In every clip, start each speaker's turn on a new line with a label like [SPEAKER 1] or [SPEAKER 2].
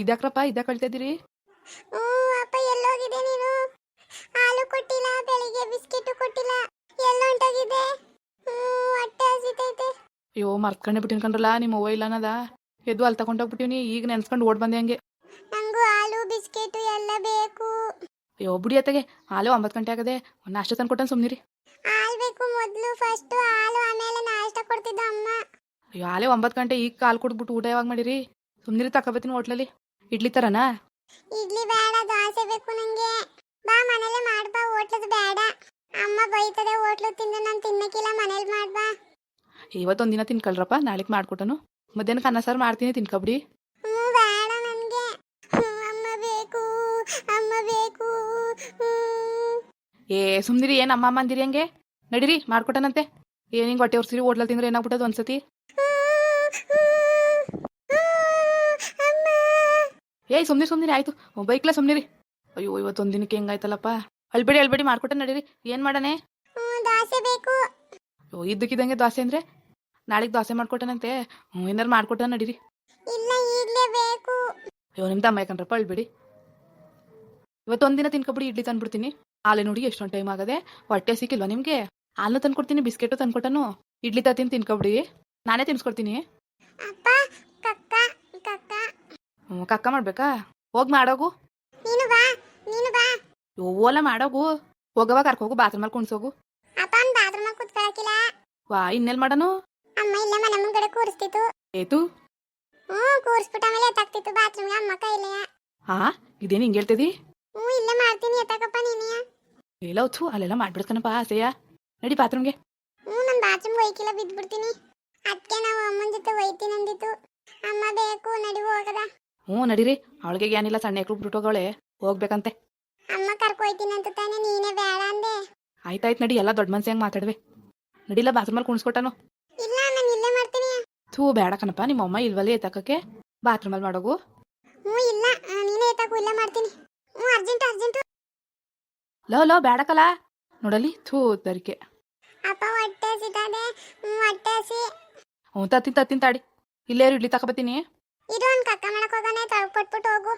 [SPEAKER 1] ಇದ್ಯಾಕ್ರಪ್ಪ ಇದ್ಯಾಕೆ ಕಳ್ತಾ ಇದ್ದೀರಿ
[SPEAKER 2] ಹ್ಞೂ ಅಪ್ಪ ಎಲ್ಲೋಗಿದೆ ನೀನು ಹಾಲು ಕೊಟ್ಟಿಲ್ಲ ಬೆಳಿಗ್ಗೆ ಬಿಸ್ಕೆಟ್ ಕೊಟ್ಟಿಲ್ಲ ಎಲ್ಲೊಂಟೋಗಿದೆ ಹ್ಞೂ ಹೊಟ್ಟೆ ಹಸಿತೈತೆ
[SPEAKER 1] ಅಯ್ಯೋ ಮರ್ತ್ಕೊಂಡೆ ಬಿಟ್ಟಿನ ಕಂಡ್ರಲ್ಲ ನಿಮ್ಮ ಅವ್ವ ಇಲ್ಲ ಅನ್ನದ ಎದ್ದು ಅಲ್ಲಿ ತಗೊಂಡೋಗ್ಬಿಟ್ಟಿವ್ನಿ ಈಗ ನೆನ್ಸ್ಕೊಂಡು ಓಡ್ ಬಂದೆ ಹಂಗೆ
[SPEAKER 2] ನಂಗೂ ಹಾಲು ಬಿಸ್ಕೆಟ್ ಎಲ್ಲ ಬೇಕು
[SPEAKER 1] ಅಯ್ಯೋ ಬಿಡಿ ಅತ್ತಗೆ ಹಾಲು ಒಂಬತ್ತು ಗಂಟೆ ಆಗದೆ ನಾಷ್ಟ ತಂದು ಕೊಟ್ಟನ್ ಸುಮ್ನಿರಿ
[SPEAKER 2] ಹಾಲು ಬೇಕು ಮೊದಲು ಫಸ್ಟ್ ಹಾಲು ಆಮೇಲೆ ನಾಷ್ಟ ಕೊಡ್ತಿದ್ದ ಅಮ್ಮ
[SPEAKER 1] ಅಯ್ಯೋ ಹಾಲೆ ಒಂಬತ್ತು ಗಂಟೆ ಈಗ ಕಾಲು ಕುಡ್ಬಿಟ್ಟು ಊಟ ಯಾವಾಗ ಮಾಡಿರಿ ಸುಮ್ನಿರಿ ತಗೋಬತ್ತೀನಿ ಹೋಟ್ಲಲ್ಲಿ ಇಡ್ಲಿ ತರನಾ?
[SPEAKER 2] ಇಡ್ಲಿ ಬೇಡ ದೋಸೆ ಬೇಕು ನಂಗೆ. ಬಾ ಮನೇಲೆ ಮಾಡ್ಬಾ ಹೋಟ್ಲದು ಬೇಡ. ಅಮ್ಮ ಬೈತದೆ ಹೋಟ್ಲು ತಿಂದು ನಾನು ತಿನ್ನಕ್ಕಿಲ್ಲ ಮನೇಲಿ ಮಾಡ್ಬಾ
[SPEAKER 1] ಇವತ್ತೊಂದು ದಿನ ತಿನ್ಕೊಳ್ರಪ್ಪ ನಾಳೆಗೆ ಮಾಡ್ಕೊಟ್ಟನು. ಮಧ್ಯಾಹ್ನಕ್ಕೆ ಅನ್ನ ಸಾರು ಮಾಡ್ತೀನಿ ತಿನ್ಕೊಬಿಡಿ.
[SPEAKER 2] ಹ್ಞೂ ಬೇಡ ನನಗೆ ಅಮ್ಮ ಬೇಕು ಅಮ್ಮ ಬೇಕು. ಹ್ಮ್.
[SPEAKER 1] ಏ ಸುಮ್ನಿರಿ ಏನು ಅಮ್ಮ ಅಮ್ಮ ಅಂದಿರಿ ಹಂಗೆ? ನಡೀರಿ ಮಾಡ್ಕೊಟ್ಟನಂತೆ. ಏನು ಹಿಂಗೆ ಹೊಟ್ಟೆ ಉರ್ಸಿರಿ ಹೋಟ್ಲಲ್ಲಿ ತಿಂದ್ರೆ ಏನಾಗ್ಬಿಟ್ಟದು ಒಂದ್ಸತಿ? ಏಯ್ ಸುಮ್ನಿರಿ ಸುಮ್ನಿರಿ ಆಯ್ತು. ಬೈಕ್ಲ ಸುಮ್ನಿರಿ. ಅಯ್ಯೋ ಇವತ್ತೊಂದು ದಿನಕ್ಕೆ ಹೆಂಗಾಯ್ತಲ್ಲಪ್ಪ? ಅಳ್ಬೇಡಿ ಅಳ್ಬೇಡಿ ಮಾಡ್ಕೊಟ್ಟೆ ನಡೀರಿ. ಏನು ಮಾಡನೆ
[SPEAKER 2] ದೋಸೆ ಬೇಕು.
[SPEAKER 1] ಅಯ್ಯೋ ಇದ್ದಕ್ಕಿದ್ದಂಗೆ ದೋಸೆ ಅಂದ್ರೆ? ನಾಳೆಗೆ ದೋಸೆ ಮಾಡ್ಕೊಟ್ಟನಂತೆ. ಹ್ಞೂ ಏನಾರು ಮಾಡ್ಕೊಟ್ಟ ನಡೀರಿ.
[SPEAKER 2] ಇಲ್ಲ ಈಗಲೇ ಬೇಕು.
[SPEAKER 1] ಅಯ್ಯೋ ನಿಮ್ಮ ತಮ್ಮ ಯಾಕಂದ್ರಪ್ಪ ಅಳ್ಬೇಡಿ. ಇವತ್ತೊಂದು ದಿನ ತಿನ್ಕೊಬಿಡಿ ಇಡ್ಲಿ ತಂದ್ಬಿಡ್ತೀನಿ. ಹಾಲೆ ನೋಡಿ ಎಷ್ಟೊಂದು ಟೈಮ್ ಆಗದೆ. ಹೊಟ್ಟೆ ಸಿಕ್ಕಿಲ್ವಾ ನಿಮಗೆ? ಹಾಲು ತಂದ್ಕೊಡ್ತೀನಿ ಬಿಸ್ಕೆಟು ತಂದ್ಕೊಟ್ಟನು. ಇಡ್ಲಿ ತಿನ್ ತಿನ್ಕೊಬಿಡಿ. ನಾನೇ ತಿನ್ಸ್ಕೊಡ್ತೀನಿ
[SPEAKER 2] ಅಪ್ಪ ಕಕ್ಕ ಕಕ್ಕ
[SPEAKER 1] ಹ್ಞೂ ಕಕ್ಕ ಮಾಡ್ಬೇಕಾ? ಹೋಗಿ ಮಾಡೋಗು.
[SPEAKER 2] ನೀನು ಬಾ ನೀನು ಬಾ.
[SPEAKER 1] ಓಲ ಮಾಡೋಗು. ಹೋಗವ ಕರ್ಕೋಗು ಬಾತ್ರೂಮಲ್ಲಿ ಕುಣ್ಸೋಗು.
[SPEAKER 2] ಅಪ್ಪ ಅವ್ನು ಬಾತ್ರೂಮ್ ಕುತ್ಕೊಳಕಿಲ್ಲ.
[SPEAKER 1] ವಾ ಇನ್ನೆಲ್ ಮಾಡನು?
[SPEAKER 2] ಅಮ್ಮ ಇಲ್ಲ ಮನೆ ಮುಂಗಡೆ ಕೂರಿಸ್ತಿತ್ತು.
[SPEAKER 1] ಏತು?
[SPEAKER 2] ಹ್ಞೂ ಕೂರಿಸ್ಬಿಟ್ಟು ಆಮೇಲೆ ಎತ್ತಾಕ್ತಿತ್ತು ಬಾತ್ರೂಮ್ಗೆ ಅಮ್ಮ ಕೈಲೇ.
[SPEAKER 1] ಹಾ ಇದೇನು ಹಿಂಗೆ ಹೇಳ್ತಿದಿ?
[SPEAKER 2] ಹ್ಞೂ ಇಲ್ಲೇ ಮಾಡ್ತೀನಿ ಎತ್ತಾಕಪ್ಪ ನೀನೆಯ
[SPEAKER 1] ಇಲ್ಲ ಹೊತ್ತು ಅಲ್ಲೆಲ್ಲ ಮಾಡ್ಬಿಡ್ತಾನಪ್ಪ ಆಸೆಯ. ನಡಿ ಬಾತ್ರೂಮ್ಗೆ
[SPEAKER 2] ಹ್ಞೂ ನಮ್ಮ ಬಾತ್ರೂಮ್ ಒಯ್ಕಿಲ್ಲ ಬಿದ್ಬಿಡ್ತೀನಿ. ಅದಕ್ಕೆ ನಾವು ಅಮ್ಮನ ಜೊತೆ ಒಯ್ತೀನಿ ಅಂದಿತ್ತು. ಅಮ್ಮ ಬೇಕು ನಡಿ ಹೋಗದ.
[SPEAKER 1] ಹ್ಞೂ ನಡೀರಿ. ಅವಳಿಗೆ ಏನಿಲ್ಲ ಸಣ್ಣ ಎಕ್ಳು ಬಿಟ್ಟೋಗವಳೆ ಹೋಗ್ಬೇಕಂತೆ.
[SPEAKER 2] ಅಮ್ಮ ಕರ್ಕೊಯ್ತೀನಿ ಅಂತ ತಾನೇ ನೀನೇ ಬೇಡ ಅಂದೆ.
[SPEAKER 1] ಆಯ್ತಾಯ್ತು ನಡಿ ಎಲ್ಲ ದೊಡ್ಡ ಮನ್ಸಿ ಹೆಂಗೆ ಮಾತಾಡ್ವೆ. ನಡಿಲ್ಲ ಬಾತ್ರೂಮಲ್ಲಿ ಕುಣಿಸ್ಕೊಟ್ಟನು.
[SPEAKER 2] ಇಲ್ಲ ನಾನು ಇಲ್ಲೇ ಮಾಡ್ತೀನಿ.
[SPEAKER 1] ಥೂ ಬೇಡ ಕಣಪ್ಪ ನಿಮ್ಮ ಅಮ್ಮ ಇಲ್ವಲ್ಲೇ ಎತ್ತಕಕ್ಕೆ ಬಾತ್ರೂಮಲ್ಲಿ ಮಾಡೋಗು.
[SPEAKER 2] ಹ್ಞೂ ಇಲ್ಲ. ನೀನೇ ಎತ್ತಾಕು ಇಲ್ಲೇ ಮಾಡ್ತೀನಿ. ಹ್ಞೂ ಅರ್ಜೆಂಟ್ ಅರ್ಜೆಂಟ್.
[SPEAKER 1] ಲೋ ಲೋ ಬೇಡಕಲ್ಲ ನೋಡಲಿ ಥೂ ತರಿಕೆ.
[SPEAKER 2] ಅಪ್ಪ ಹೊಟ್ಟೆ ಹ್ಞೂ ಹೊಟ್ಟೆ ಸಿ
[SPEAKER 1] ಹ್ಞೂ ತತ್ತಿನ ತತ್ತೀನಿ ತಾಡಿ. ಇಲ್ಲೇ ಇಡ್ಲಿ ತಗೊಬತ್ತೀನಿ
[SPEAKER 2] ಇದು ಒಂದು ಕಕ್ಕ ಮಾಡಕ್ ಹೋಗೋಣ ತೊಳ್ಕೊಟ್ಬಿಟ್ಟು ಹೋಗು.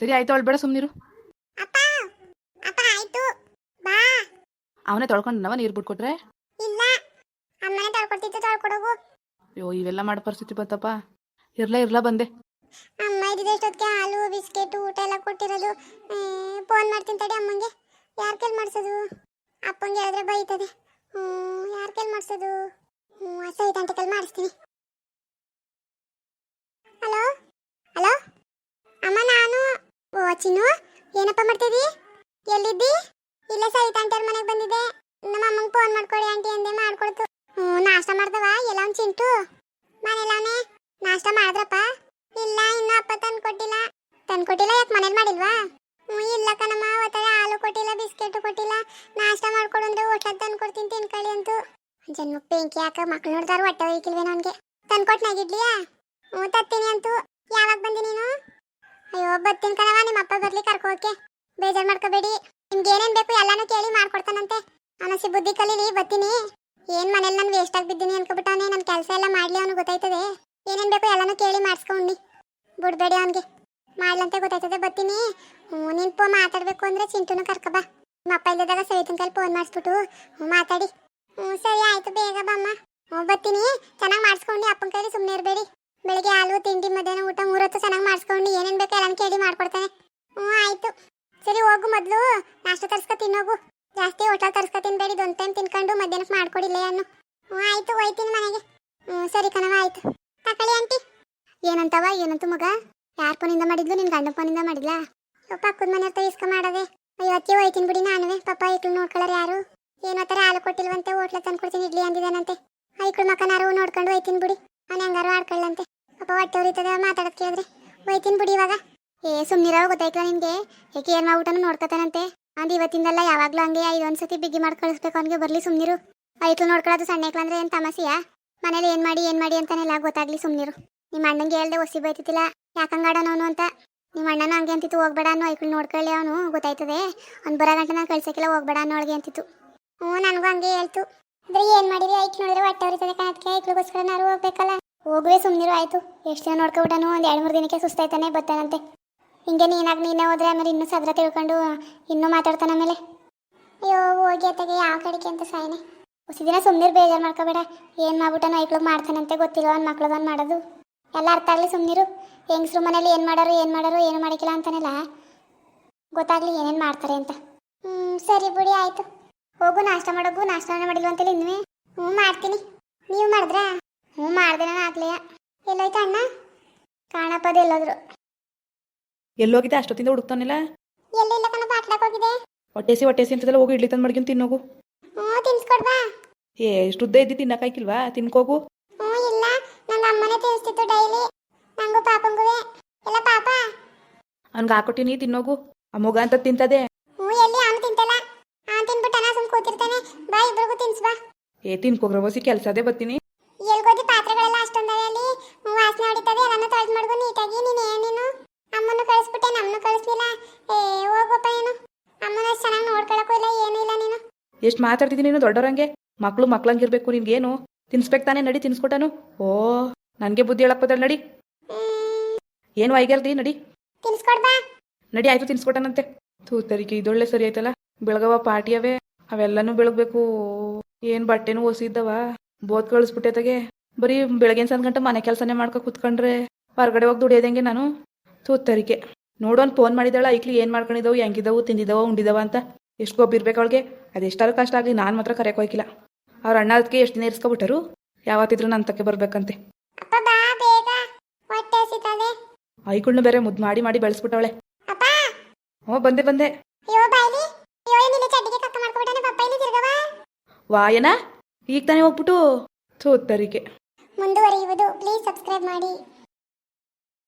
[SPEAKER 1] ಸರಿ ಆಯ್ತು ಅಳ್ಬೇಡ ಸುಮ್ನಿರು.
[SPEAKER 2] ಅಪ್ಪ ಅಪ್ಪ ಆಯ್ತು. ಬಾ.
[SPEAKER 1] ಅವನೇ ತೊಳ್ಕೊಂಡನವ ನೀರು ಬಿಟ್ಕೊಟ್ರೆ
[SPEAKER 2] ಇಲ್ಲ. ಅಮ್ಮನೇ ತಳ್ಕ ತೊಳ್ಕೊಡೋಗು
[SPEAKER 1] ಅಯ್ಯೋ ಇವೆಲ್ಲ ಮಾಡೋ ಪರಿಸ್ಥಿತಿ ಬಂತಪ್ಪ. ಇರ್ಲಾ ಇರ್ಲಾ ಬಂದೆ.
[SPEAKER 2] ಅಮ್ಮ ಇದ್ದಿದ್ದು ಎಷ್ಟೊತ್ತಿಗೆ ಹಾಲು ಬಿಸ್ಕೆಟ್ ಊಟ ಎಲ್ಲ ಕೊಟ್ಟಿರೋದು? ಫೋನ್ ಮಾಡ್ತೀನಿ ತಡಿ ಅಮ್ಮಂಗೆ. ಯಾರ ಕೈಲಿ ಮಾಡ್ಸೋದು? ಅಪ್ಪಂಗೆ ಹೇಳಿದ್ರೆ ಬೈತದೆ. ಹ್ಞೂ ಯಾರ ಕೈಲಿ ಮಾಡ್ಸೋದು? ಹ್ಞೂ ಅಂತ ಕೈಲಿ ಮಾಡಿಸ್ತೀನಿ. ಹಲೋ? ಹಲೋ? ಅಮ್ಮ, ನಾನು. ಓ, ಚಿನ್ನು, ಏನಪ್ಪ ಮಾಡ್ತಿದ್ದಿ? ಎಲ್ಲಿದ್ದಿ? ಇಲ್ಲೇ ಸಹಿತ ಅಂಟರ್ ಮನೆಗೆ ಬಂದಿದ್ದೆ. ನಮ್ಮ ಅಮ್ಮಂಗೆ ಫೋನ್ ಮಾಡ್ಕೊಡಿ ಆಂಟಿ ಅಂದೆ, ಮಾಡ್ಕೊಡ್ತು. ಹ್ಞೂ ನಾಷ್ಟ ಮಾಡ್ದವ? ಎಲ್ಲ ಒಂದು ಚಿಂಟು? ಮನೆಯಲ್ಲವನೇ ನಾಷ್ಟ ಮಾಡಿದ್ರಪ್ಪ? ಇಲ್ಲ, ಇನ್ನು ಅಪ್ಪ ತಂದು ಕೊಟ್ಟಿಲ್ಲ. ತಂದು ಕೊಟ್ಟಿಲ್ಲ, ಯಾಕೆ ಮನೇಲಿ ಮಾಡಿಲ್ವಾ? ಹ್ಞೂ ಇಲ್ಲ ಕಣಮ್ಮ ಅವತ್ತಾರೆ ಹಾಲು ಕೊಟ್ಟಿಲ್ಲ, ಬಿಸ್ಕೆಟು ಕೊಟ್ಟಿಲ್ಲ. ನಾಷ್ಟ ಮಾಡ್ಕೊಡು ಅಂದ್ರೆ ಹೋಟ್ಲಲ್ಲಿ ತಂದು ಕೊಡ್ತೀನಿ, ತಿನ್ಕೊಳ್ಳಿ ಅಂತು. ಜನ್ಮಕ್ಕೆ ಬೆಂಕಿ ಯಾಕೆ ಮಕ್ಳು ನೋಡ್ದಾರು, ಹೊಟ್ಟೆ ಒಯ್ಕಿಲ್ವೇ ನನಗೆ ತಂದು ಹ್ಞೂ ತತ್ತೀನಿ ಅಂತೂ. ಯಾವಾಗ ಬಂದಿ ನೀನು? ಅಯ್ಯೋ ಬರ್ತೀನಿ ಕಣವ ನಿಮ್ಮ ಅಪ್ಪ ಬರ್ಲಿ ಕರ್ಕೋಕೆ. ಬೇಜಾರು ಮಾಡ್ಕೋಬೇಡಿ. ನಿಮ್ಗೆ ಏನೇನು ಬೇಕು ಎಲ್ಲಾನು ಕೇಳಿ ಮಾಡ್ಕೊಡ್ತಾನಂತೆ. ಅನಸಿ ಬುದ್ಧಿ ಕಲೀಲಿ ಬರ್ತೀನಿ ಏನು ಮನೇಲಿ ನಾನು ವೇಸ್ಟ್ ಆಗಿ ಬಿದ್ದೀನಿ ಅನ್ಕೊಬಿಟ್ಟಾನೆ ನನ್ನ ಕೆಲಸ ಎಲ್ಲ ಮಾಡ್ಲಿ ಅವನು ಗೊತ್ತಾಯ್ತದೆ. ಏನೇನು ಬೇಕು ಎಲ್ಲಾನು ಕೇಳಿ ಮಾಡಿಸ್ಕೊಂಡಿ. ಬಿಡ್ಬೇಡಿ ಅವನಿಗೆ. ಮಾಡ್ಲಂತೆ ಗೊತ್ತಾಯ್ತದೆ ಬರ್ತೀನಿ ಹ್ಞೂ, ನೀನು ಫೋನ್ ಮಾತಾಡಬೇಕು ಅಂದ್ರೆ ಚಿಂಟುನು ಕರ್ಕೊಬಾ ನಿಮ್ಮ ಅಪ್ಪ ಇಲ್ಲದಾಗ ಸವಿತನ ಕೈಲಿ ಫೋನ್ ಮಾಡಿಸ್ಬಿಟ್ಟು ಮಾತಾಡಿ ಹ್ಞೂ ಸರಿ ಆಯ್ತು ಬೇಗ ಬಮ್ಮ ಹ್ಞೂ ಬರ್ತೀನಿ ಚೆನ್ನಾಗಿ ಮಾಡಿಸ್ಕೊಂಡು ಅಪ್ಪನ ಕೈಲಿ ಸುಮ್ಮನೆ ಇರಬೇಡಿ ಬೆಳಿಗ್ಗೆ ಹಾಲು ತಿಂಡಿ ಮಧ್ಯಾಹ್ನ ಊಟ ಮೂರೊತ್ತು ಚೆನ್ನಾಗಿ ಮಾಡಿಸ್ಕೊಂಡು ಏನೇನು ಬೇಕು ಎಲ್ಲಾನು ಕೇಳಿ ಮಾಡ್ಕೊಡ್ತಾನೆ ಹ್ಞೂ ಆಯ್ತು ಸರಿ ಹೋಗು ಮೊದಲು ನಾಷ್ಟ ತರ್ಸ್ಕೊ ತಿನ್ನೋಗು ಜಾಸ್ತಿ ಹೋಟೆಲ್ ತರ್ಸ್ಕೊ ತಿನ್ಬೇಡಿ ಒಂದ್ ಟೈಮ್ ತಿನ್ಕೊಂಡು ಮಧ್ಯಾಹ್ನಕ್ಕೆ ಮಾಡ್ಕೊಡಿಲ್ಲ ಅನ್ನು. ಹ್ಞೂ ಆಯ್ತು, ಹೋಯ್ತೀನಿ ಮನೆಗೆ. ಹ್ಞೂ ಸರಿ ಕಣವ ಆಯ್ತು. ತಕೊಳ್ಳಿ ಆಂಟಿ. ಏನಂತವ ಏನಂತು ಮಗ? ಯಾರ ಫೋನಿಂದ ಮಾಡಿದ್ಲು? ನಿನ್ ಗಂಡ ಫೋನಿಂದ ಮಾಡಿದ್ಲಾ? ಅಯ್ಯೋ ಪಕ್ಕದ ಮನೆ ಹತ್ರ ಇಸ್ಕ ಮಾಡದೆ. ಇವತ್ತೇ ಹೋಯ್ತೀನಿ ಬಿಡಿ ನಾನುವೆ. ಪಾಪ ಇಕ್ಳು ನೋಡ್ಕೊಳ್ಳೋರು ಯಾರು? ಏನೋ ಥರ ಹಾಲು ಕೊಟ್ಟಿಲ್ವಂತೆ ಹೋಟ್ಲ ತಂದು ಕೊಡ್ತೀನಿ, ಇಡ್ಲಿ ಅಂದಿದ್ದಾನಂತೆ. ಐಕ್ಳು ಮಕ್ಕನಾರು ನೋಡ್ಕೊಂಡು ಹೋಯ್ತೀನಿ ಬಿಡಿ. ಅವನು ಹೆಂಗಾರು ಆಡ್ಕೊಳ್ಳಂತೆ. ಪಾಪ ಹೊಟ್ಟೆ ಉರಿತದೆ ಮಾತಾಡೋದು ಕೇಳಿದ್ರೆ ಹೋಯ್ತೀನಿ ಬಿಡಿ ಇವಾಗ. ಏ ಸುಮ್ಮನಿರೋ ಗೊತ್ತಾಯ್ತಲ್ಲ ನಿಮಗೆ ಏಕೆ ಏನು ಊಟನೂ ನೋಡ್ಕೊತಾನಂತೆ. ಅಂದ್ ಇವತ್ತಿಂದಲ್ಲ ಯಾವಾಗ್ಲೂ ಹಂಗೆ ಇದೊಂದು ಸತಿ ಬಿಗಿ ಮಾಡಿ ಕಳಿಸ್ಬೇಕು ಅವ್ನಿಗೆ. ಬರ್ಲಿ ಸುಮ್ನಿರು. ಐಕ್ಳು ನೋಡ್ಕೊಳ್ಳೋದು ಸಣ್ಣ ಐಕ್ಳು ಅಂದ್ರೆ ಏನು ತಮಾಸೆಯಾ ಮನೇಲಿ ಏನು ಮಾಡಿ ಏನು ಮಾಡಿ ಅಂತಾನೆಲ್ಲ ಗೊತ್ತಾಗ್ಲಿ ಸುಮ್ನಿರು. ನಿಮ್ಮ ಅಣ್ಣಂಗೆ ಹೇಳ್ದೆ ಒಸಿ ಬೈತಿತ್ತಿಲ್ಲ ಯಾಕಂಗಾಡನವನು ಅಂತ? ನಿಮ್ಮ ಅಣ್ಣನ ಹಂಗೆ ಅಂತಿತ್ತು, ಹೋಗ್ಬೇಡ ಅನ್ನೋ ಐಕ್ಳು ನೋಡ್ಕೊಳ್ಳಿ ಅವನು, ಗೊತ್ತಾಯ್ತದೆ. ಅವ್ನು ಬರೋ ಗಂಟೆ ನಾನು ಕಳ್ಸಕ್ಕಿಲ್ಲ, ಹೋಗ್ಬೇಡ ಅನ್ನೋಳಿಗೆ ಅಂತಿತ್ತು. ಹ್ಞೂ, ನನಗೂ ಹಂಗೆ ಹೇಳ್ತು. ಅಂದ್ರೆ ಏನು ಮಾಡಿರಿ? ಐಕ್ ನೋಡಿದ್ರೆ ಹೊಟ್ಟೆ ಹೊರಿತದೆ ಕಣಕ್ಕೆ ಐಕ್ಳಿಗೋಸ್ಕರ ನಾರು ಹೋಗ್ಬೇಕಲ್ಲ. ಹೋಗುವೆ ಸುಮ್ಮನಿರು ಆಯಿತು. ಎಷ್ಟು ದಿನ ನೋಡ್ಕೊಬಿಟ್ಟನು ಒಂದು ಎರಡು ಮೂರು ದಿನಕ್ಕೆ ಸುಸ್ತಾಯ್ತಾನೆ ಬರ್ತಾನಂತೆ ಹಿಂಗೆ ನೀನಾಗ ನೀನೆ ಹೋದ್ರೆ ಆಮೇಲೆ ಇನ್ನೂ ಸದ್ರ ತಿಳ್ಕೊಂಡು ಇನ್ನೂ ಮಾತಾಡ್ತಾನೆ ಆಮೇಲೆ. ಅಯ್ಯೋ, ಹೋಗಿ ಅತ್ತಗೆ ಯಾವ ಕಡೆಗೆ ಅಂತ ಸಾಯನೆ. ಹೊಸ ದಿನ ಸುಮ್ಮನೆ ಬೇಜಾರು ಮಾಡ್ಕೋಬೇಡ. ಏನು ಮಾಡ್ಬಿಟ್ಟನೋ ಐಕ್ಳಿಗೆ ಮಾಡ್ತಾನಂತೆ ಗೊತ್ತಿಲ್ಲ ಅವ್ನು ಮಕ್ಳಿಗೊಂದು ಮಾಡೋದು. ಎಲ್ಲ ಅರ್ಥ ಆಗಲಿ ಸುಮ್ಮನಿರು ಹೆಂಗಸ್ರು ಮನೇಲಿ ಏನು ಮಾಡೋರು ಏನು ಮಾಡೋರು, ಏನು ಮಾಡಿಕಿಲ್ಲ ಅಂತಾನೆಲ್ಲ. ಗೊತ್ತಾಗ್ಲಿ ಏನೇನು ಮಾಡ್ತಾರೆ ಅಂತ. ಹ್ಞೂ ಸರಿ ಬಿಡಿ, ಆಯಿತು. ಹೋಗು, ನಾಷ್ಟ ಮಾಡೋಗು, ನಾಷ್ಟನೇ ಮಾಡಿಲ್ವ ಅಂತೇಳಿ ಇನ್ನೂ ಹ್ಞೂ ಮಾಡ್ತೀನಿ. ನೀವು ಮಾಡಿದ್ರಾ? ಹ್ಞೂ ಮಾಡ್ದೆ ನಾನು ಆಗ್ಲಿಯ ಎಲ್ಲೋಯ್ತು ಅಣ್ಣ? ಕಾಣಪ್ಪದ ಎಲ್ಲೋದ್ರು.
[SPEAKER 1] ಎಲ್ಲೋಗಿದೆ? ಅಷ್ಟೊತ್ತಿಂದ ಹುಡುಕ್ತಾನಿಲ್ಲ?
[SPEAKER 2] ಎಲ್ಲಿಲ್ಲ ಕಣ ಬಾಟ್ಲಾಕ್ ಹೋಗಿದೆ.
[SPEAKER 1] ಹೊಟ್ಟೆಸಿ ಹೊಟ್ಟೆಸಿ ಅಂತದಲ್ಲ ಹೋಗಿ ಇಡ್ಲಿ ತಂದ್ ಮಾಡ್ಕೊಂಡು ತಿನ್ನೋಗು.
[SPEAKER 2] ಹ್ಞೂ ತಿನ್ಸ್ಕೊಡ್ಬಾ
[SPEAKER 1] ಏ ಇಷ್ಟು ಉದ್ದ ಇದ್ದಿ ತಿನ್ನಕ್ಕಾಯ್ಕಿಲ್ವಾ ತಿನ್ಕೋಗು.
[SPEAKER 2] ಹ್ಞೂ ಇಲ್ಲ. ನಂಗ ಅಮ್ಮನೇ ತಿನ್ನಿಸ್ತಿತ್ತು ಡೈಲಿ. ನಂಗೂ ಪಾಪಂಗುವೆ. ಎಲ್ಲ ಪಾಪ?
[SPEAKER 1] ಅವ್ನಿಗೆ ಹಾಕೊಟ್ಟಿನಿ ತಿನ್ನೋಗು. ಆ ಮಗ ಅಂತ ತಿಂತದೆ.
[SPEAKER 2] ಹ್ಞೂ ಎಲ್ಲಿ? ಅವನು ತಿಂತಲ್ಲ. ಅವನು ತಿನ್ಬಿಟ್ಟನ ಸುಮ್ ಕೂತಿರ್ತಾನೆ. ಬಾ ಇಬ್ರಿಗೂ ತಿನ್ಸ್ಬಾ
[SPEAKER 1] ಏ ತಿನ್ಕೋಗ್ರ ಬಸಿ ಕೆಲಸದೇ ಬರ್ತೀನಿ. ಎಷ್ಟು ಮಾತಾಡ್ತಿದ್ದೀನಿ ನೀನು ದೊಡ್ಡವರಂಗೆ ಮಕ್ಳು ಮಕ್ಳಂಗಿರ್ಬೇಕು ನಿನ್ಗೇನು? ತಿನ್ಸ್ಬೇಕು ತಾನೇ ನಡಿ ತಿನ್ಸ್ಕೊಟ್ಟಾನು? ಓ ನನಗೆ ಬುದ್ಧಿ ಹೇಳಕ್ಕೋದಲ್ಲ ನಡಿ. ಏನು ವೈಗಲ್ದಿ ನಡಿ. ನಡಿ ಆಯ್ತು ತಿನ್ಸ್ಕೊಟ್ಟನಂತೆ. ತೂ ತರಿಕೆ ಇದೊಳ್ಳೆ ಸರಿ ಆಯ್ತಲ್ಲ? ಬೆಳಗವ ಪಾಟಿಯವೆ ಅವೆಲ್ಲನೂ ಬೆಳಗ್ಬೇಕು. ಏನ್ ಬಟ್ಟೆನೂ ಓಸಿದ್ದವ ಬೋತ್ ಕಳಿಸ್ಬಿಟ್ಟೆತಗೆ ಬರೀ ಬೆಳಗಿನ ಸಂದ್ ಗಂಟೆ ಮನೆ ಕೆಲಸನೆ ಮಾಡ್ಕೊ ಕುತ್ಕೊಂಡ್ರೆ ಹೊರಗಡೆ ಹೋಗಿ ದುಡಿಯೋದಂಗೆ ನಾನು? ತೂ ತರಿಕೆ. ನೋಡೋನ್ ಫೋನ್ ಮಾಡಿದಾಳ ಐಕ್ಲಿ ಏನ್ ಮಾಡ್ಕೊಂಡಿದ್ದವು ಹೆಂಗಿದವು ತಿಂದಿದವ ಉಂಡಿದವ ಅಂತ? ಎಷ್ಟು ಗೊಬ್ಬ ಇರ್ಬೇಕು ಅವಳಿಗೆ? ಅದೆಷ್ಟಾದ್ರು ಕಷ್ಟ ಆಗಲಿ ನಾನು ಮಾತ್ರ ಕರೆಯಕ್ಕೆ ಹೋಗಿಲ್ಲ ಅವ್ರ ಅಣ್ಣ ಅದಕ್ಕೆ ಎಷ್ಟು ದಿನ ಇರ್ಸ್ಕೊಬಿಟ್ಟರು ಯಾವತ್ತಿದ್ರು ನನ್ನ ತಕ್ಕೆ ಬರ್ಬೇಕಂತೆ. ಐಗಳನ್ನ ಬೇರೆ ಮುದ್ದು ಮಾಡಿ ಮಾಡಿ ಬೆಳೆಸ್ಬಿಟ್ಟವಳೆ. ಹ್ಞೂ ಬಂದೆ ಬಂದೆ. ವಾಯನಾ? ಈಗ ತಾನೇ ಹೋಗ್ಬಿಟ್ಟು? ತರಿಕೆ.
[SPEAKER 2] ಮುಂದುವರಿಯುವುದು. ಪ್ಲೀಸ್ ಸಬ್ಸ್ಕ್ರೈಬ್ ಮಾಡಿ.